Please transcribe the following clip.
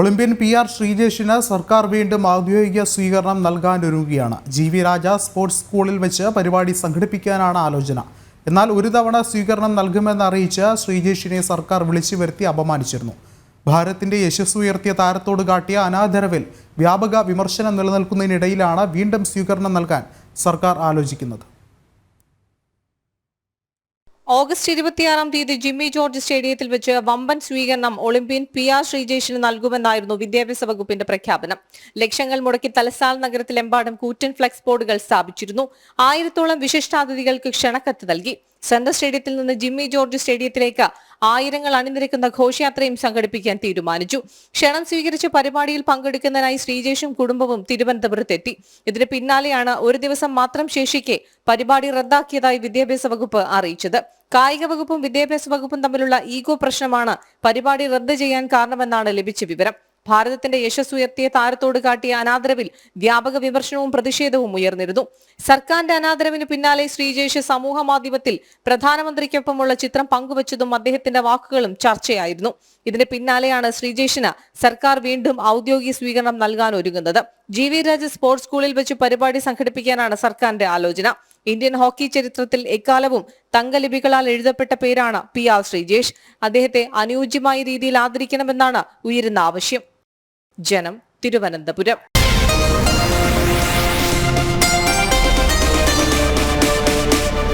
Olympian P R ശ്രീജേഷിന് സർക്കാർ വീണ്ടും ഔദ്യോഗിക സ്വീകരണം നൽകാനൊരുങ്ങുകയാണ്. ജി വി രാജ സ്പോർട്സ് സ്കൂളിൽ വെച്ച് പരിപാടി സംഘടിപ്പിക്കാനാണ് ആലോചന. എന്നാൽ ഒരു തവണ സ്വീകരണം നൽകുമെന്ന് അറിയിച്ച് ശ്രീജേഷിനെ സർക്കാർ വിളിച്ചു വരുത്തി അപമാനിച്ചിരുന്നു. ഭാരത്തിന്റെ യശസ് ഉയർത്തിയ താരത്തോട് കാട്ടിയ അനാദരവിൽ വ്യാപക വിമർശനം നിലനിൽക്കുന്നതിനിടയിലാണ് വീണ്ടും സ്വീകരണം നൽകാൻ സർക്കാർ ആലോചിക്കുന്നത്. ഓഗസ്റ്റ് ഇരുപത്തിയാറാം തീയതി ജിമ്മി ജോർജ് സ്റ്റേഡിയത്തിൽ വെച്ച് വമ്പൻ സ്വീകരണം ഒളിമ്പ്യൻ പി ആർ ശ്രീജേഷിന് നൽകുമെന്നായിരുന്നു വിദ്യാഭ്യാസ വകുപ്പിന്റെ പ്രഖ്യാപനം. ലക്ഷങ്ങൾ മുടക്കി തലസ്ഥാന നഗരത്തിലെമ്പാടും കൂറ്റൻ ഫ്ലെക്സ് ബോർഡുകൾ സ്ഥാപിച്ചിരുന്നു. ആയിരത്തോളം വിശിഷ്ടാതിഥികൾക്ക് ക്ഷണക്കത്ത് നൽകി. സെൻട്രൽ സ്റ്റേഡിയത്തിൽ നിന്ന് ജിമ്മി ജോർജ് സ്റ്റേഡിയത്തിലേക്ക് ആയിരങ്ങൾ അണിനിരക്കുന്ന ഘോഷയാത്രയും സംഘടിപ്പിക്കാൻ തീരുമാനിച്ചു. ക്ഷണം സ്വീകരിച്ച പരിപാടിയിൽ പങ്കെടുക്കുന്നതിനായി ശ്രീജേഷും കുടുംബവും തിരുവനന്തപുരത്തെത്തി. ഇതിന് പിന്നാലെയാണ് ഒരു ദിവസം മാത്രം ശേഷിക്കെ പരിപാടി റദ്ദാക്കിയതായി വിദ്യാഭ്യാസ വകുപ്പ് അറിയിച്ചത്. കായിക വകുപ്പും വിദ്യാഭ്യാസ വകുപ്പും തമ്മിലുള്ള ഈഗോ പ്രശ്നമാണ് പരിപാടി റദ്ദ് ചെയ്യാൻ കാരണമെന്നാണ് ലഭിച്ച വിവരം. ഭാരതത്തിന്റെ യശസ് ഉയർത്തിയ താരത്തോട് കാട്ടിയ അനാദരവിൽ വ്യാപക വിമർശനവും പ്രതിഷേധവും ഉയർന്നിരുന്നു. സർക്കാരിന്റെ അനാദരവിന് പിന്നാലെ ശ്രീജേഷ് സമൂഹ മാധ്യമത്തിൽ പ്രധാനമന്ത്രിക്കൊപ്പമുള്ള ചിത്രം പങ്കുവച്ചതും അദ്ദേഹത്തിന്റെ വാക്കുകളും ചർച്ചയായിരുന്നു. ഇതിന് പിന്നാലെയാണ് ശ്രീജേഷിന് സർക്കാർ വീണ്ടും ഔദ്യോഗിക സ്വീകരണം നൽകാൻ ഒരുങ്ങുന്നത്. ജി വി രാജ സ്പോർട്സ് സ്കൂളിൽ വെച്ച് പരിപാടി സംഘടിപ്പിക്കാനാണ് സർക്കാരിന്റെ ആലോചന. ഇന്ത്യൻ ഹോക്കി ചരിത്രത്തിൽ എക്കാലവും തങ്കലിപികളാൽ എഴുതപ്പെട്ട പേരാണ് പി ആർ ശ്രീജേഷ്. അദ്ദേഹത്തെ അനുയോജ്യമായ രീതിയിൽ ആദരിക്കണമെന്നാണ് ഉയരുന്ന ആവശ്യം. ജനം തിരുവനന്തപുരം.